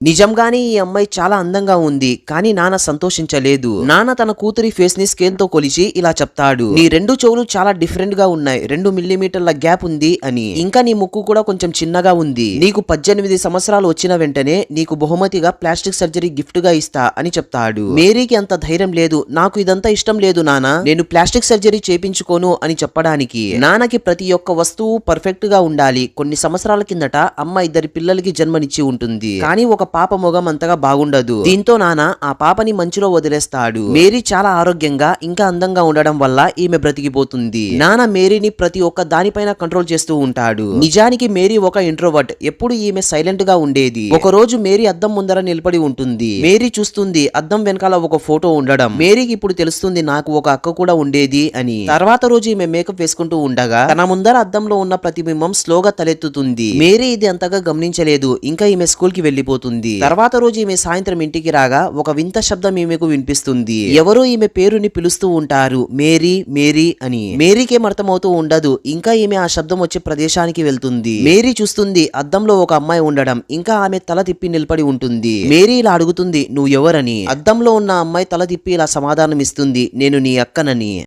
నిజంగానే ఈ అమ్మాయి చాలా అందంగా ఉంది కానీ నాన్న సంతోషించలేదు. నాన్న తన కూతురి ఫేస్ని స్కేల్తో కొలిచి ఇలా చెప్తాడు నీ రెండు చెవులు చాలా డిఫరెంట్గా ఉన్నాయి రెండు మిల్లీమీటర్ల గ్యాప్ ఉంది అని. ఇంకా నీ ముక్కు కూడా కొంచెం చిన్నగా ఉంది నీకు పద్దెనిమిది సంవత్సరాలు వచ్చిన వెంటనే నీకు బహుమతిగా ప్లాస్టిక్ సర్జరీ గిఫ్ట్గా ఇస్తా అని చెప్తాడు. మేరీకి అంత ధైర్యం లేదు నాకు ఇదంతా ఇష్టం లేదు నాన్న నేను ప్లాస్టిక్ సర్జరీ చేపించుకోను అని చెప్పడానికి. నాన్నకి ప్రతి ఒక్క వస్తువు పర్ఫెక్ట్గా ఉండాలి కొన్ని సంవత్సరాల కిందట అమ్మ ఇద్దరి పిల్లలకి జన్మనిచ్చి ఉంటుంది. కానీ ఒక పాప మొగం అంతగా బాగుండదు. దీంతో నాన్న ఆ పాపని మంచులో వదిలేస్తాడు. మేరీ చాలా ఆరోగ్యంగా ఇంకా అందంగా ఉండడం వల్ల ఈమె బ్రతికిపోతుంది. నాన్న మేరీని ప్రతి ఒక్క దానిపైన కంట్రోల్ చేస్తూ ఉంటాడు. నిజానికి మేరీ ఒక ఇంట్రోవర్ట్. ఎప్పుడు ఈమె సైలెంట్గా ఉండేది. ఒక రోజు మేరీ అద్దం ముందర నిలబడి ఉంటుంది. మేరీ చూస్తుంది అద్దం వెనకాల ఒక ఫోటో ఉండడం. మేరీకి ఇప్పుడు తెలుస్తుంది నాకు ఒక అక్క కూడా ఉండేది అని. తర్వాత రోజు ఈమె మేకప్ వేసుకుంటూ ఉండగా తన ముందర అద్దంలో ఉన్న ప్రతిబింబం స్లోగా తలెత్తుతుంది. మేరీ ఇది అంతగా గమనించలేదు. ఇంకా ఈమె స్కూల్కి వెళ్ళిపోతుంది తర్వాత రోజు ఈమె సాయంత్రం ఇంటికి రాగా ఒక వింత శబ్దం ఈమెకు వినిపిస్తుంది. ఎవరో ఈమె పేరుని పిలుస్తూ ఉంటారు. మేరీ మేరీ అని. మేరీకేం అర్థమవుతూ ఉండదు. ఇంకా ఈమె ఆ శబ్దం వచ్చే ప్రదేశానికి వెళ్తుంది. మేరీ చూస్తుంది అద్దంలో ఒక అమ్మాయి ఉండడం. ఇంకా ఆమె తల తిప్పి నిలబడి ఉంటుంది. మేరీ ఇలా అడుగుతుంది నువ్వు ఎవరని అద్దంలో ఉన్న అమ్మాయి తల తిప్పి ఇలా సమాధానం ఇస్తుంది నేను నీ అక్కనని.